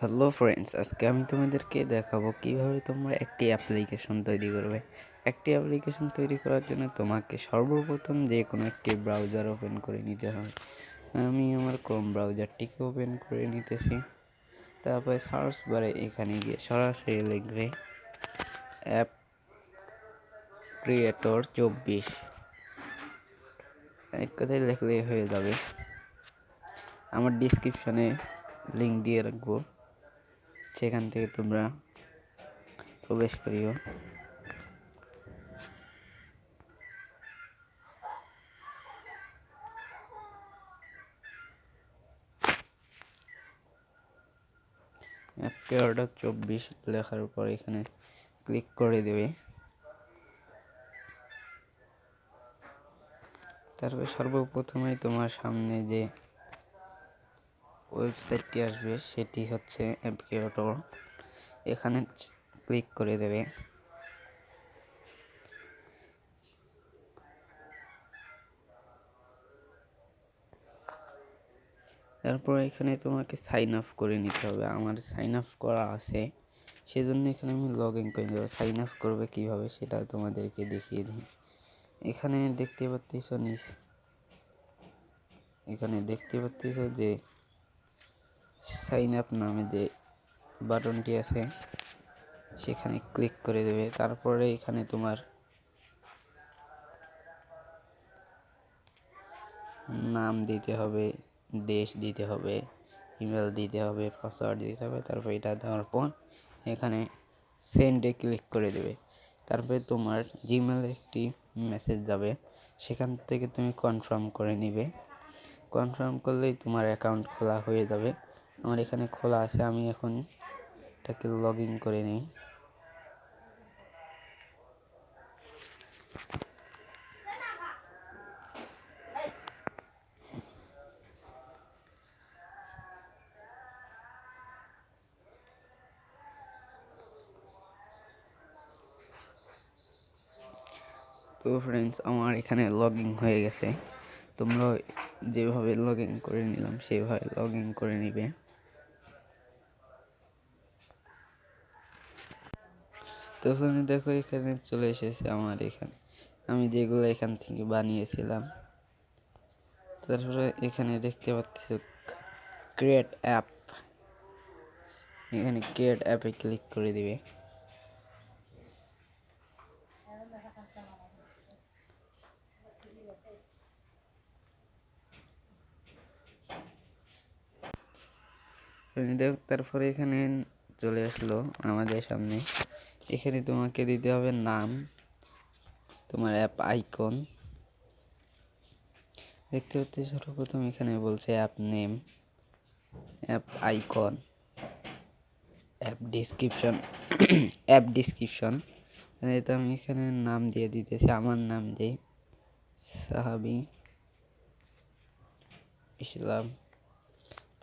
Hello friends আজকে আমি তোমাদেরকে দেখাবো কীভাবে তোমরা একটি অ্যাপ্লিকেশন তৈরি করবে। একটি অ্যাপ্লিকেশন তৈরি করার জন্য তোমাকে সর্বপ্রথম যে কোনো একটি ব্রাউজার ওপেন করে নিতে হবে। আমি আমার ক্রোম ব্রাউজারটিকে ওপেন করে নিতেছি। তারপরে সার্চ বারে এখানে গিয়ে সরাসরি লিখবে অ্যাপ ক্রিয়েটর চব্বিশ। এক কথায় লিখলেই হয়ে যাবে। আমার ডিসক্রিপশনে লিঙ্ক দিয়ে রাখব। সেখান থেকে তোমরা প্রবেশ করিও। অর্ডার চব্বিশ লেখার পর এখানে ক্লিক করে দেবে। তারপর সর্বপ্রথমেই তোমার সামনে যে ওয়েবসাইটটি আসবে, সেটি হচ্ছে অ্যাপকে অটো এখানে ক্লিক করে দেবে। তারপর এখানে তোমাকে সাইন আপ করে নিতে হবে। আমার সাইন আপ করা আছে, সেজন্য এখানে আমি লগ ইন করে দেবো সাইন আপ করবে কীভাবে সেটা তোমাদেরকে দেখিয়ে দিই। এখানে দেখতে পাচ্ছ নিস এখানে দেখতে পাচ্ছ যে সাইন আপ নামে যে বাটনটি আছে, সেখানে ক্লিক করে দেবে। তারপরে এখানে তোমার নাম দিতে হবে, দেশ দিতে হবে, ইমেল দিতে হবে, পাসওয়ার্ড দিতে হবে, তারপর এটা দেওয়ার পর এখানে সেন্ডে ক্লিক করে দেবে। তারপরে তোমার জিমেল একটি মেসেজ যাবে, সেখান থেকে তুমি কনফার্ম করে নিবে। কনফার্ম করলেই তোমার অ্যাকাউন্ট খোলা হয়ে যাবে। আমার এখানে খোলা আছে, আমি এখন এটাকে লগ ইন করে নিই। তো ফ্রেন্ডস আমার এখানে লগ ইন হয়ে গেছে। তোমরা যেভাবে লগ ইন করে নিলাম সেভাবে লগ ইন করে নিবে। তো ওখানে দেখো এখানে চলে এসেছে আমার এখানে। আমি যেগুলো এখান থেকে বানিয়েছিলাম। তারপরে এখানে দেখতে পাচ্ছি ক্রিয়েট অ্যাপ এখানে ক্রিয়েট অ্যাপে ক্লিক করে দিবে। তারপরে এখানে চলে আসলো আমাদের সামনে। এখানে তোমাকে দিতে হবে নাম, তোমার অ্যাপ আইকন দেখতে পাচ্ছি সর্বপ্রথম এখানে বলছে app name app icon app description app description এটা আমি এখানে নাম দিয়ে দিতেছি, আমার নাম দিই সাহাবি ইসলাম।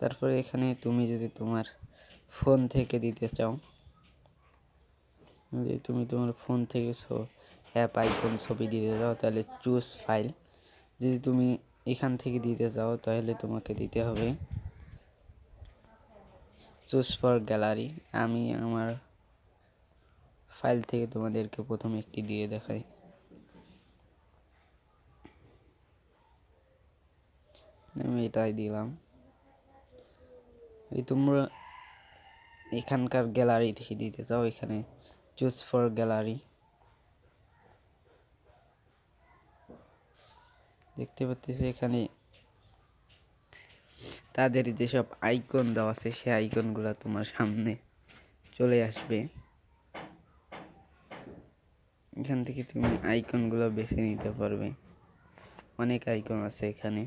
তারপরে এখানে তুমি যদি তোমার ফোন থেকে দিতে চাও যদি তুমি তোমার ফোন থেকে অ্যাপ আইকন ছবি দিতে চাও তাহলে চুজ ফাইল যদি তুমি এখান থেকে দিতে চাও তাহলে তোমাকে দিতে হবে চুজ ফর গ্যালারি আমি আমার ফাইল থেকে তোমাদেরকে প্রথম একটি দিয়ে দেখাই। আমি এটাই দিলাম। এই তোমরা এখানকার গ্যালারি থেকে দিতে চাও, এখানে চুজ ফর গ্যালারি দেখতে পাচ্ছি এখানে তাদের যেসব আইকন দেওয়া আছে, সেই আইকনগুলো তোমার সামনে চলে আসবে। এখান থেকে তুমি আইকনগুলো বেছে নিতে পারবে। অনেক আইকন আছে এখানে।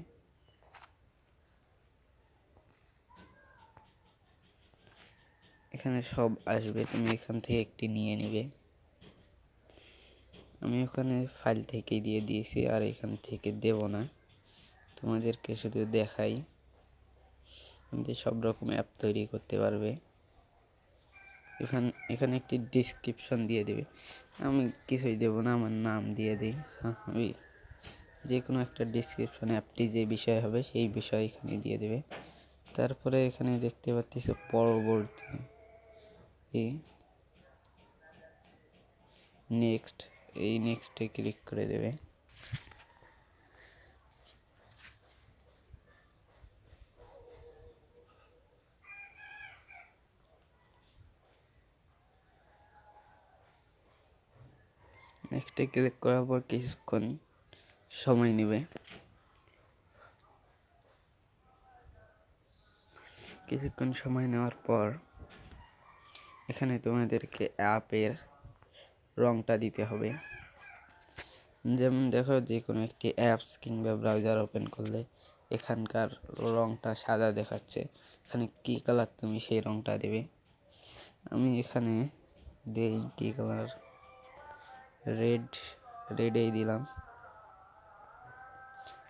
এখানে সব আসবে, তুমি এখান থেকে একটি নিয়ে নিবে। আমি ওখানে ফাইল থেকে দিয়ে দিয়েছি, আর এখান থেকে দেব না। তোমাদেরকে শুধু দেখাই। কিন্তু সব রকম অ্যাপ তৈরি করতে পারবে। এখান, এখানে একটি ডিসক্রিপশন দিয়ে দেবে। আমি কিছুই দেব না, আমার নাম দিয়ে দিই। আমি যে কোনো একটা ডিসক্রিপশন অ্যাপটি যে বিষয় হবে, সেই বিষয় এখানে দিয়ে দেবে। তারপরে এখানে দেখতে পাচ্ছিস পরবর্তী নেক্সট এই নেক্সটে ক্লিক করে দেবে। নেক্সটে ক্লিক করার পর কিছুক্ষণ সময় নেবে। কিছুক্ষণ সময় নেওয়ার পর এখানে তোমাদেরকে অ্যাপের রংটা দিতে হবে। যেমন দেখো যে কোনো একটি অ্যাপস কিংবা ব্রাউজার ওপেন করলে এখানকার রংটা সাদা দেখাচ্ছে। এখানে কী কালার তুমি সেই রংটা দেবে। আমি এখানে দেই কী কালার? রেড, রেডেই দিলাম।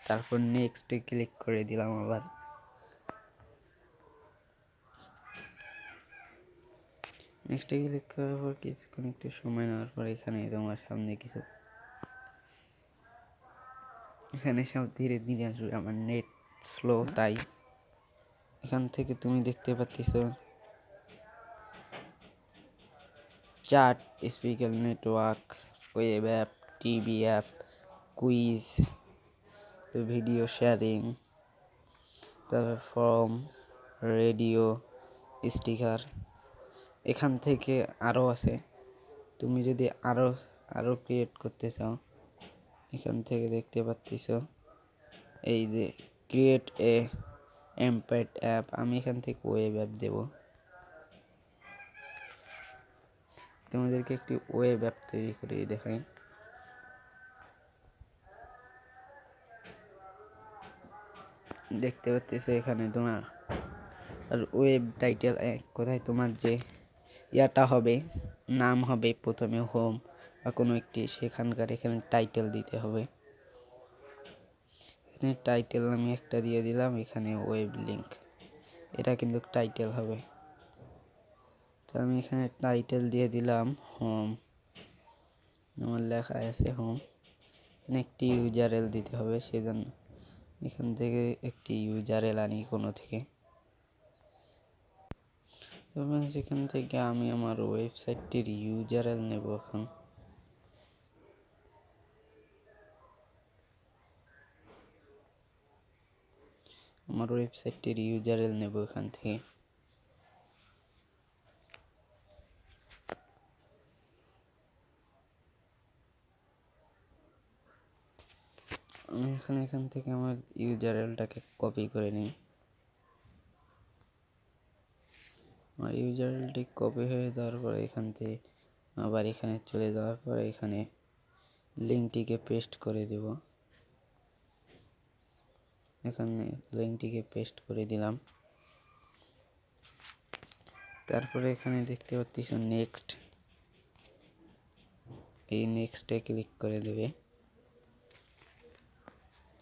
তারপর নেক্সটে ক্লিক করে দিলাম আবার। নেক্সটে ক্লিক করার পর কিছুক্ষণ একটু সময় নেওয়ার পর এখানে তোমার সামনে কিছু এখানে সব ধীরে ধীরে আসবে আমার নেট স্লো তাই। এখান থেকে তুমি দেখতে পাচ্ছিস chart speaker network web app TV app quiz video sharing তারপর ফর্ম রেডিও স্টিকার এখান থেকে আরও আছে। তুমি যদি আরও আরও ক্রিয়েট করতে চাও, এখান থেকে দেখতে পাচ্ছিস এই যে ক্রিয়েট এ এমপ্যাড অ্যাপ আমি এখান থেকে ওয়েব অ্যাপ দেব। তোমাদেরকে একটি ওয়েব অ্যাপ তৈরি করে দেখাই। দেখতে পাচ্ছিস এখানে তোমার, আর ওয়েব টাইটেল কোথায় তোমার যে ইয়াটা হবে, নাম হবে, প্রথমে হোম বা কোনো একটি, সেখানকার এখানে টাইটেল দিতে হবে। এখানে টাইটেল আমি একটা দিয়ে দিলাম, এখানে ওয়েব লিঙ্ক এটা কিন্তু টাইটেল হবে। তো আমি এখানে টাইটেল দিয়ে দিলাম হোম আমার লেখা আছে হোম এখানে একটি ইউজারেল দিতে হবে, সেজন্য এখান থেকে একটি ইউজারেল আনি কোনো থেকে। তখন সেখান থেকে আমি আমার ওয়েবসাইটটির ইউজারেল নেব এখন। আমার ওয়েবসাইটটির ইউজারেল নেব এখান থেকে। আমি এখানে এখান থেকে আমার ইউজারেলটাকে কপি করে নিই। আমার ইউজারটি কপি হয়ে যাওয়ার পরে এখান থেকে আবার এখানে চলে যাওয়ার পরে এখানে লিঙ্কটিকে পেস্ট করে দেব। এখানে লিঙ্কটিকে পেস্ট করে দিলাম। তারপরে এখানে দেখতে পাচ্ছি নেক্সট এই নেক্সটে ক্লিক করে দেবে।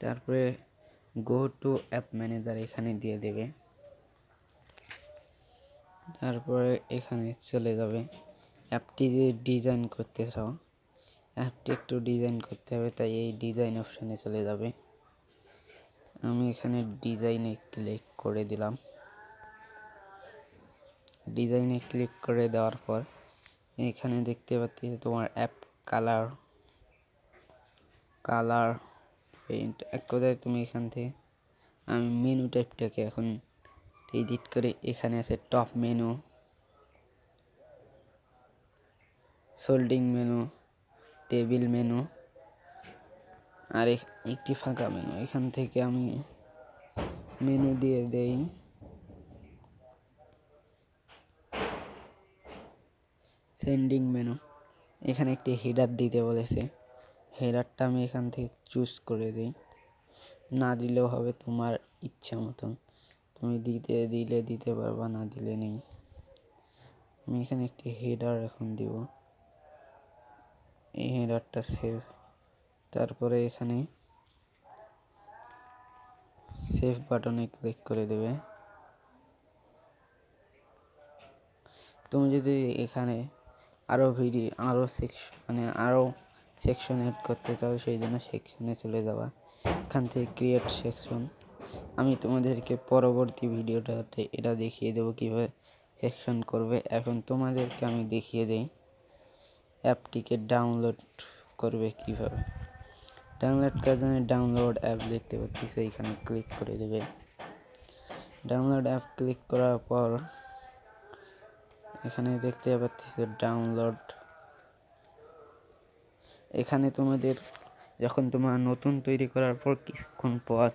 তারপরে গো টু অ্যাপ ম্যানেজার এখানে দিয়ে দেবে। তারপরে এখানে চলে যাবে। অ্যাপটি যে ডিজাইন করতে চাও। অ্যাপটি একটু ডিজাইন করতে হবে, তাই এই ডিজাইন অপশানে চলে যাবে। আমি এখানে ডিজাইনে ক্লিক করে দিলাম। ডিজাইনে ক্লিক করে দেওয়ার পর, এখানে দেখতে পাচ্ছি তোমার অ্যাপ কালার কালার পেইন্ট এক কথায় তুমি এখান থেকে, আমি মেনু টাইপটাকে এখন এডিট করে এখানে আছে টপ মেনু সোল্ডিং মেনু টেবিল মেনু আর একটি ফাঁকা মেনু এখান থেকে আমি মেনু দিয়ে দেই। সেন্ডিং মেনু এখানে একটি হেডার দিতে বলেছে। হেডারটা আমি এখান থেকে চুজ করে দিই। না দিলেও হবে তোমার ইচ্ছা মতন। তুমি দিতে, দিলে দিতে পারবা, না দিলে নেই। আমি এখানে একটি হেডার এখন দিব। এই হেডারটা সেভ তারপরে এখানে সেভ বাটনে ক্লিক করে দেবে। তুমি যদি এখানে আরও ভিডিও আরও সেকশন মানে আরও সেকশন অ্যাড করতে চাও, সেই জন্য সেকশনে চলে যাওয়া এখান থেকে ক্রিয়েট সেকশন আমি তোমাদেরকে পরবর্তী ভিডিওটাতে এটা দেখিয়ে দেবো কীভাবে অ্যাকশন করবে। এখন তোমাদেরকে আমি দেখিয়ে দিই অ্যাপটিকে ডাউনলোড করবে কীভাবে। ডাউনলোড করার জন্য ডাউনলোড অ্যাপ দেখতে পাচ্ছি সেইখানে ক্লিক করে দেবে। ডাউনলোড অ্যাপ ক্লিক করার পর এখানে দেখতে পাচ্ছি ডাউনলোড এখানে তোমাদের, যখন তোমার নতুন তৈরি করার পর কিছুক্ষণ পর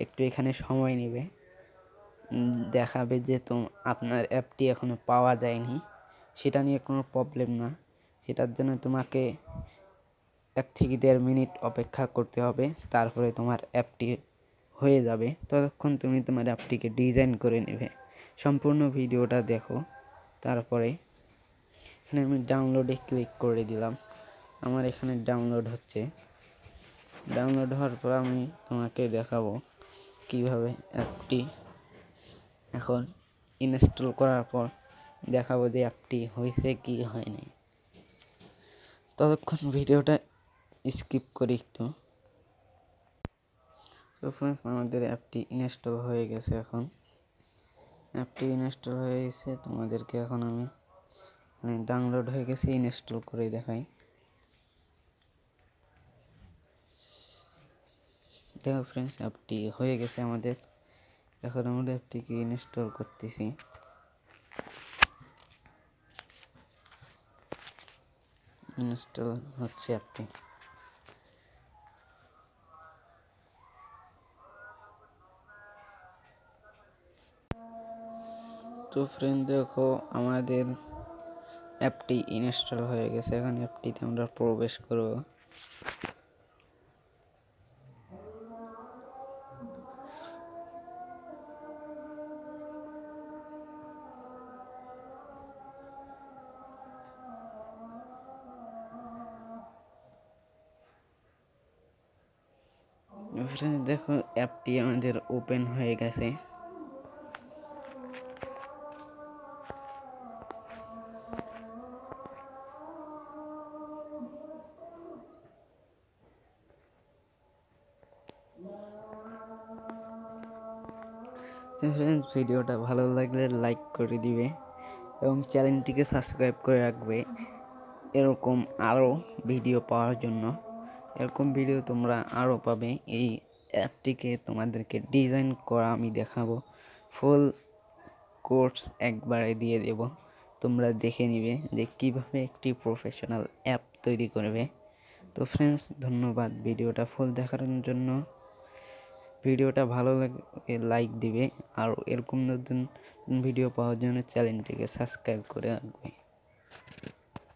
একটু এখানে সময় নেবে। দেখাবে যে তো আপনার অ্যাপটি এখনও পাওয়া যায়নি। সেটা নিয়ে কোনো প্রবলেম না। সেটার জন্য তোমাকে এক থেকে দেড় মিনিট অপেক্ষা করতে হবে। তারপরে তোমার অ্যাপটি হয়ে যাবে। ততক্ষণ তুমি তোমার অ্যাপটিকে ডিজাইন করে নেবে। সম্পূর্ণ ভিডিওটা দেখো। তারপরে এখানে আমি ডাউনলোডে ক্লিক করে দিলাম। আমার এখানে ডাউনলোড হচ্ছে। ডাউনলোড হওয়ার পর আমি তোমাকে দেখাবো। কীভাবে অ্যাপটি এখন ইনস্টল করার পর দেখাবো যে অ্যাপটি হয়েছে কি হয়নি। ততক্ষণ ভিডিওটা স্কিপ করি একটু। তো ফ্রেন্ডস আমাদের অ্যাপটি ইনস্টল হয়ে গেছে এখন। অ্যাপটি ইনস্টল হয়ে গেছে, তোমাদেরকে এখন আমি মানে ডাউনলোড হয়ে গেছে ইনস্টল করে দেখাই। দেখো ফ্রেন্ডস অ্যাপটি হয়ে গেছে আমাদের। এখন আমরা অ্যাপটিকে ইনস্টল করতেছি। ইনস্টল হচ্ছে অ্যাপটি তো ফ্রেন্ড দেখো আমাদের অ্যাপটি ইনস্টল হয়ে গেছে। এখন অ্যাপটিতে আমরা প্রবেশ করব। ফ্রেন্ড দেখো, অ্যাপটি আমাদের ওপেন হয়ে গেছে। ভিডিওটা ভালো লাগলে লাইক করে দিবে এবং চ্যানেলটিকে সাবস্ক্রাইব করে রাখবে। এরকম আরও ভিডিও পাওয়ার জন্য। এরকম ভিডিও তোমরা আরও পাবে এই অ্যাপটিকে তোমাদেরকে ডিজাইন করা আমি দেখাবো। ফুল কোর্স একবারে দিয়ে দেব। তোমরা দেখে নিবে যে কীভাবে একটি প্রফেশনাল অ্যাপ তৈরি করবে। তো ফ্রেন্ডস ধন্যবাদ ভিডিওটা ফুল দেখার জন্য। ভিডিওটা ভালো লাগে লাইক দিবে। আর এরকম নতুন ভিডিও পাওয়ার জন্য চ্যানেলটিকে সাবস্ক্রাইব করে রাখবে।